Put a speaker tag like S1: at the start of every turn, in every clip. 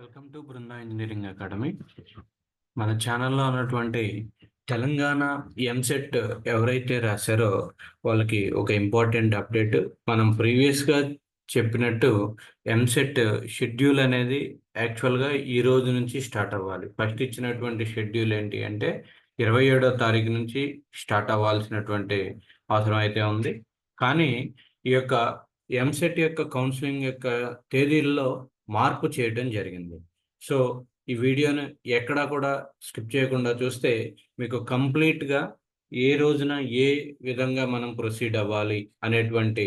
S1: Welcome to Brinda engineering academy. మన ఛానల్లో ఉన్నటువంటి తెలంగాణ ఎంసెట్ ఎవరైతే రాశారో వాళ్ళకి ఒక ఇంపార్టెంట్ అప్డేట్. మనం ప్రీవియస్గా చెప్పినట్టు ఎంసెట్ షెడ్యూల్ అనేది యాక్చువల్గా ఈ రోజు నుంచి స్టార్ట్ అవ్వాలి. ఫస్ట్ ఇచ్చినటువంటి షెడ్యూల్ ఏంటి అంటే ఇరవై ఏడో తారీఖు నుంచి స్టార్ట్ అవ్వాల్సినటువంటి అవసరం అయితే ఉంది. కానీ ఈ యొక్క ఎంసెట్ యొక్క కౌన్సిలింగ్ యొక్క తేదీల్లో మార్పు చేయడం జరిగింది. సో ఈ వీడియోను ఎక్కడా కూడా స్కిప్ చేయకుండా చూస్తే మీకు కంప్లీట్గా ఏ రోజున ఏ విధంగా మనం ప్రొసీడ్ అవ్వాలి అనేటువంటి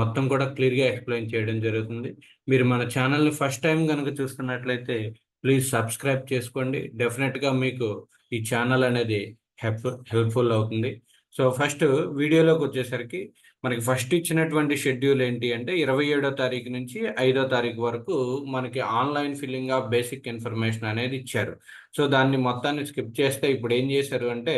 S1: మొత్తం కూడా క్లియర్గా ఎక్స్ప్లెయిన్ చేయడం జరుగుతుంది. మీరు మన ఛానల్ని ఫస్ట్ టైం కనుక చూస్తున్నట్లయితే ప్లీజ్ సబ్స్క్రైబ్ చేసుకోండి. డెఫినెట్గా మీకు ఈ ఛానల్ అనేది హెల్ప్ హెల్ప్ఫుల్ అవుతుంది. సో ఫస్ట్ వీడియోలోకి వచ్చేసరికి మనకి ఫస్ట్ ఇచ్చినటువంటి షెడ్యూల్ ఏంటి అంటే ఇరవై ఏడో తారీఖు నుంచి ఐదో తారీఖు వరకు మనకి online filling of basic information అనేది ఇచ్చారు. సో దాన్ని మొత్తాన్ని స్కిప్ చేస్తే ఇప్పుడు ఏం చేశారు అంటే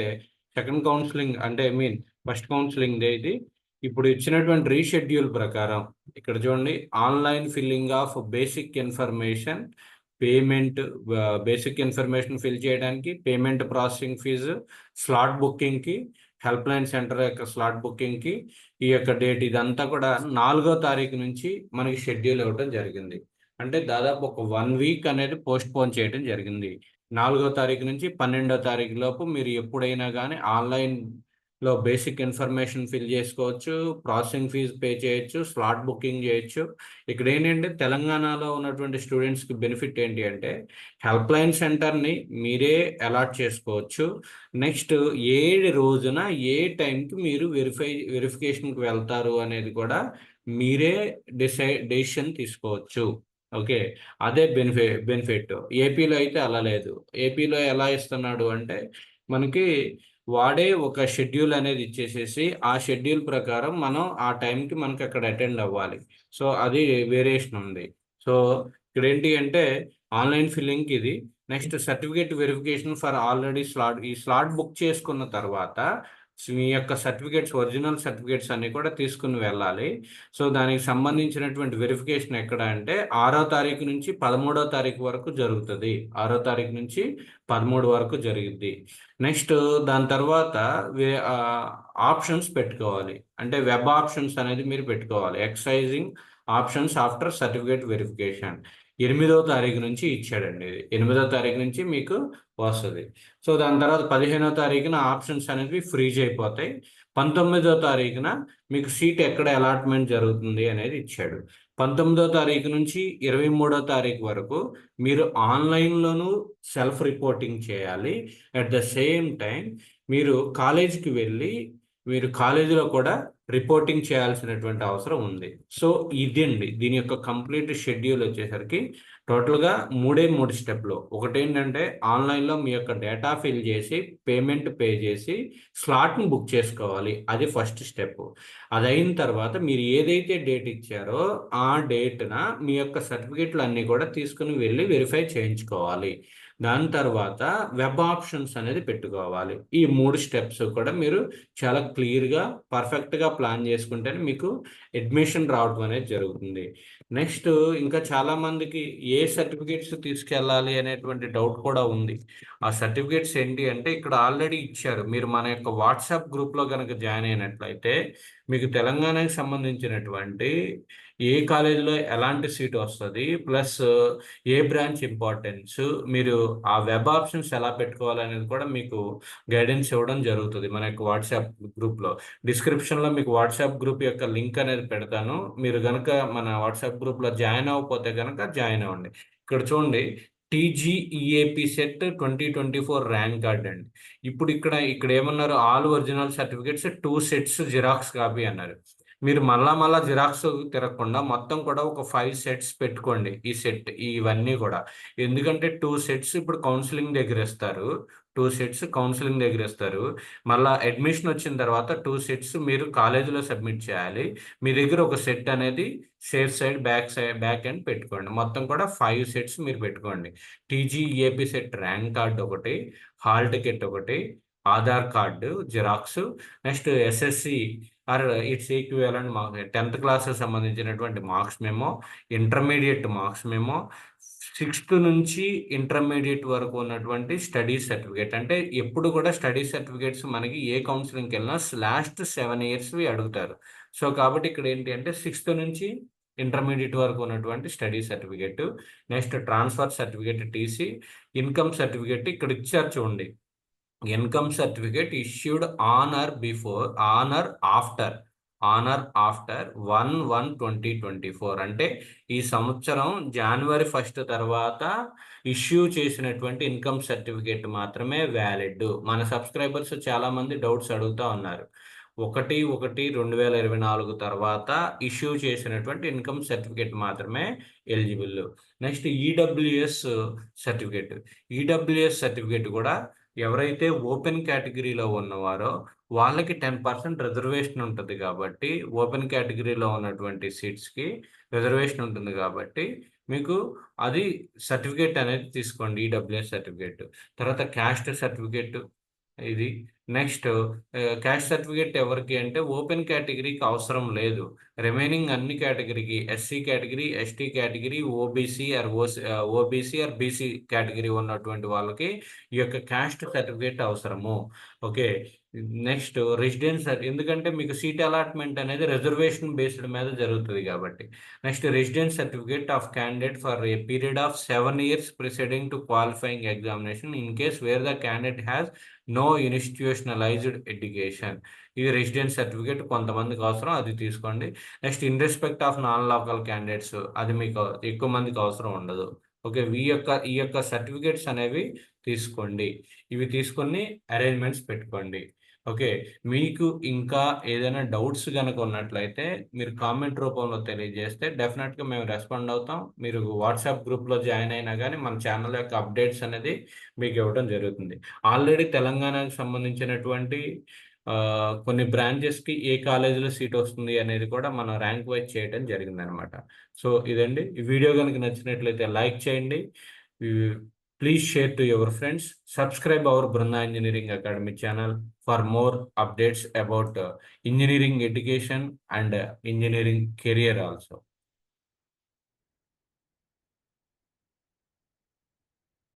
S1: సెకండ్ కౌన్సిలింగ్ అంటే ఐ మీన్ ఫస్ట్ కౌన్సిలింగ్ ఇది. ఇప్పుడు ఇచ్చినటువంటి రీషెడ్యూల్ ప్రకారం ఇక్కడ చూడండి online filling of basic information payment basic information fill చేయడానికి పేమెంట్ ప్రాసెసింగ్ ఫీజు స్లాట్ బుకింగ్కి హెల్ప్ లైన్ సెంటర్ యొక్క స్లాట్ బుకింగ్కి ఈ యొక్క డేట్ ఇదంతా కూడా నాలుగో తారీఖు నుంచి మనకి షెడ్యూల్ ఇవ్వడం జరిగింది. అంటే దాదాపు ఒక వన్ వీక్ అనేది పోస్ట్ పోన్ చేయడం జరిగింది. నాలుగో తారీఖు నుంచి పన్నెండో తారీఖు లోపు మీరు ఎప్పుడైనా కానీ ఆన్లైన్ లో బేసిక్ ఇన్ఫర్మేషన్ ఫిల్ చేసుకోవచ్చు ప్రాసెసింగ్ ఫీజు పే చేయొచ్చు స్లాట్ బుకింగ్ చేయొచ్చు. ఇక్కడ ఏంటంటే తెలంగాణలో ఉన్నటువంటి స్టూడెంట్స్కి బెనిఫిట్ ఏంటి అంటే హెల్ప్ లైన్ సెంటర్ని మీరే అలాట్ చేసుకోవచ్చు. నెక్స్ట్ ఏ రోజున ఏ టైంకి మీరు వెరిఫై వెరిఫికేషన్కి వెళ్తారు అనేది కూడా మీరే డిసై డెసిషన్ తీసుకోవచ్చు. ఓకే అదే బెనిఫిట్ బెనిఫిట్ ఏపీలో అయితే అలా లేదు. ఏపీలో ఎలా ఇస్తున్నాడు అంటే మనకి వాడే ఒక షెడ్యూల్ అనేది ఇచ్చేసేసి ఆ షెడ్యూల్ ప్రకారం మనం ఆ టైంకి మనకి అక్కడ అటెండ్ అవ్వాలి. సో అది వేరియేషన్ ఉంది. సో ఇక్కడ ఏంటి అంటే ఆన్లైన్ ఫిల్లింగ్కి ఇది. Next certificate verification for already slot ఈ స్లాట్ బుక్ చేసుకున్న తర్వాత మీ యొక్క సర్టిఫికేట్స్ ఒరిజినల్ సర్టిఫికేట్స్ అన్ని కూడా తీసుకుని వెళ్ళాలి. సో దానికి సంబంధించినటువంటి వెరిఫికేషన్ ఎక్కడ అంటే ఆరో తారీఖు నుంచి పదమూడో తారీఖు వరకు జరుగుతుంది. ఆరో తారీఖు నుంచి పదమూడు వరకు జరిగింది నెక్స్ట్ దాని తర్వాత ఆప్షన్స్ పెట్టుకోవాలి. అంటే వెబ్ ఆప్షన్స్ అనేది మీరు పెట్టుకోవాలి. Exercising options after certificate verification. ఎనిమిదో తారీఖు నుంచి ఇచ్చాడండి. ఇది ఎనిమిదో తారీఖు నుంచి మీకు వస్తుంది. సో దాని తర్వాత పదిహేనో తారీఖున ఆప్షన్స్ అనేవి ఫ్రీజ్ అయిపోతాయి. పంతొమ్మిదో తారీఖున మీకు సీట్ ఎక్కడ అలాట్మెంట్ జరుగుతుంది అనేది ఇచ్చాడు. పంతొమ్మిదో తారీఖు నుంచి ఇరవై మూడో తారీఖు వరకు మీరు ఆన్లైన్లోనూ సెల్ఫ్ రిపోర్టింగ్ చేయాలి. అట్ ద సేమ్ టైం మీరు కాలేజీకి వెళ్ళి మీరు కాలేజీలో కూడా రిపోర్టింగ్ చేయాల్సినటువంటి అవసరం ఉంది. సో ఇదండి. దీని యొక్క కంప్లీట్ షెడ్యూల్ వచ్చేసరికి టోటల్గా మూడే మూడు స్టెప్లు. ఒకటి ఏంటంటే ఆన్లైన్లో మీ యొక్క డేటా ఫిల్ చేసి పేమెంట్ పే చేసి స్లాట్ని బుక్ చేసుకోవాలి. అది ఫస్ట్ స్టెప్. అది అయిన తర్వాత మీరు ఏదైతే డేట్ ఇచ్చారో ఆ డేట్న మీ యొక్క సర్టిఫికెట్లు అన్నీ కూడా తీసుకుని వెళ్ళి వెరిఫై చేయించుకోవాలి. దాని తర్వాత వెబ్ ఆప్షన్స్ అనేది పెట్టుకోవాలి. ఈ మూడు స్టెప్స్ కూడా మీరు చాలా క్లియర్గా పర్ఫెక్ట్గా ప్లాన్ చేసుకుంటేనే మీకు అడ్మిషన్ రావడం అనేది జరుగుతుంది. నెక్స్ట్ ఇంకా చాలామందికి ఏ ఏ సర్టిఫికేట్స్ తీసుకెళ్ళాలి అనేటువంటి డౌట్ కూడా ఉంది. ఆ సర్టిఫికేట్స్ ఏంటి అంటే ఇక్కడ ఆల్రెడీ ఇచ్చారు. మీరు మన యొక్క వాట్సాప్ గ్రూప్లో కనుక జాయిన్ అయినట్లయితే మీకు తెలంగాణకి సంబంధించినటువంటి ఏ కాలేజీలో ఎలాంటి సీట్ వస్తుంది? ప్లస్ ఏ బ్రాంచ్ ఇంపార్టెన్స్? మీరు ఆ వెబ్ ఆప్షన్స్ ఎలా పెట్టుకోవాలనేది కూడా మీకు గైడెన్స్ ఇవ్వడం జరుగుతుంది మన యొక్క వాట్సాప్ గ్రూప్లో. డిస్క్రిప్షన్లో మీకు వాట్సాప్ గ్రూప్ యొక్క లింక్ అనేది పెడతాను. మీరు కనుక మన వాట్సాప్ గ్రూప్లో జాయిన్ అవ్వకపోతే కనుక జాయిన్ అవ్వండి. ఇక్కడ చూడండి TGEAPCET twenty twenty four rank card అండి. ఇప్పుడు ఇక్కడ ఇక్కడ ఏమన్నారు? All original certificates two sets xerox copy అన్నారు. మీరు మళ్ళా మళ్ళా జిరాక్స్ తిరగకుండా మొత్తం కూడా ఒక ఫైవ్ సెట్స్ పెట్టుకోండి ఈ సెట్ ఇవన్నీ కూడా. ఎందుకంటే టూ సెట్స్ ఇప్పుడు కౌన్సిలింగ్ దగ్గర ఇస్తారు. టూ సెట్స్ కౌన్సిలింగ్ దగ్గర ఇస్తారు. మళ్ళీ అడ్మిషన్ వచ్చిన తర్వాత టూ సెట్స్ మీరు కాలేజీలో సబ్మిట్ చేయాలి. మీ దగ్గర ఒక సెట్ అనేది safe side back side back end పెట్టుకోండి. మొత్తం కూడా ఫైవ్ సెట్స్ మీరు పెట్టుకోండి. టీజీఏపీ సెట్ ర్యాంక్ కార్డ్ ఒకటి హాల్ టికెట్ ఒకటి Aadhaar card xerox next SSC or its equivalent marks tenth class సంబంధించినటువంటి marks memo intermediate marks memo sixth నుంచి intermediate వరకు ఉన్నటువంటి స్టడీ సర్టిఫికేట్. అంటే ఎప్పుడు కూడా స్టడీ సర్టిఫికేట్స్ మనకి ఏ కౌన్సిలింగ్కి వెళ్ళినా లాస్ట్ సెవెన్ ఇయర్స్వి అడుగుతారు. సో కాబట్టి ఇక్కడ ఏంటి అంటే సిక్స్త్ నుంచి ఇంటర్మీడియట్ వరకు ఉన్నటువంటి study certificate next transfer certificate TC income certificate ఇక్కడ ఇచ్చారు చూడండి. Income certificate issued on or before on or after on or after one one twenty twenty four. అంటే ఈ సంవత్సరం జనవరి ఫస్ట్ తర్వాత ఇష్యూ చేసినటువంటి ఇన్కమ్ సర్టిఫికేట్ మాత్రమే వ్యాలిడ్. మన సబ్స్క్రైబర్స్ చాలామంది డౌట్స్ అడుగుతూ ఉన్నారు. ఒకటి ఒకటి రెండు వేల ఇరవై నాలుగు తర్వాత ఇష్యూ చేసినటువంటి ఇన్కమ్ సర్టిఫికేట్ మాత్రమే eligible. Next EWS certificate. EWS certificate కూడా ఎవరైతే ఓపెన్ కేటగిరీలో ఉన్నవారో వాళ్ళకి టెన్ పర్సెంట్ రిజర్వేషన్ ఉంటుంది కాబట్టి ఓపెన్ కేటగిరీలో ఉన్నటువంటి సీట్స్కి రిజర్వేషన్ ఉంటుంది కాబట్టి మీకు అది సర్టిఫికేట్ అనేది తీసుకోండి ఈడబ్ల్యూఎస్ సర్టిఫికేట్. తర్వాత క్యాస్ట్ సర్టిఫికేట్ ఇది. నెక్స్ట్ క్యాస్ట్ సర్టిఫికేట్ ఎవరికి అంటే ఓపెన్ కేటగిరీకి అవసరం లేదు. రిమైనింగ్ అన్ని కేటగిరీకి SC category ST category OBC or OC OBC or BC category ఉన్నటువంటి వాళ్ళకి ఈ యొక్క క్యాస్ట్ సర్టిఫికేట్ అవసరము. ఓకే. నెక్స్ట్ రెసిడెన్స్ ఎందుకంటే మీకు సీట్ అలాట్మెంట్ అనేది రిజర్వేషన్ బేస్డ్ మీద జరుగుతుంది కాబట్టి. Next residence certificate of candidate for a period of seven years preceding to qualifying examination in case where the candidate has no institutionalised education. ఇది residence certificate కొంతమందికి అవసరం అది తీసుకోండి. Next in respect of non local candidates అది మీకు ఎక్కువ మందికి అవసరం ఉండదు. ఓకే ఈ యొక్క ఈ యొక్క సర్టిఫికేట్స్ అనేవి తీసుకోండి. ఇవి తీసుకొని అరేంజ్మెంట్స్ పెట్టుకోండి. ఓకే. మీకు ఇంకా ఏదైనా డౌట్స్ కనుక ఉన్నట్లయితే మీరు కామెంట్ రూపంలో తెలియజేస్తే డెఫినెట్గా మేము రెస్పాండ్ అవుతాం. మీరు వాట్సాప్ గ్రూప్లో జాయిన్ అయినా కానీ మన ఛానల్ యొక్క అప్డేట్స్ అనేది మీకు ఇవ్వడం జరుగుతుంది. ఆల్రెడీ తెలంగాణకు సంబంధించినటువంటి కొన్ని బ్రాంచెస్కి ఏ కాలేజీలో సీట్ వస్తుంది అనేది కూడా మనం ర్యాంక్ వైజ్ చేయడం జరిగిందనమాట. సో ఇదండి. ఈ వీడియో కనుక నచ్చినట్లయితే లైక్ చేయండి. Please share to your friends. Subscribe our Brunna Engineering Academy channel for more updates about uh, engineering education and uh, engineering career also.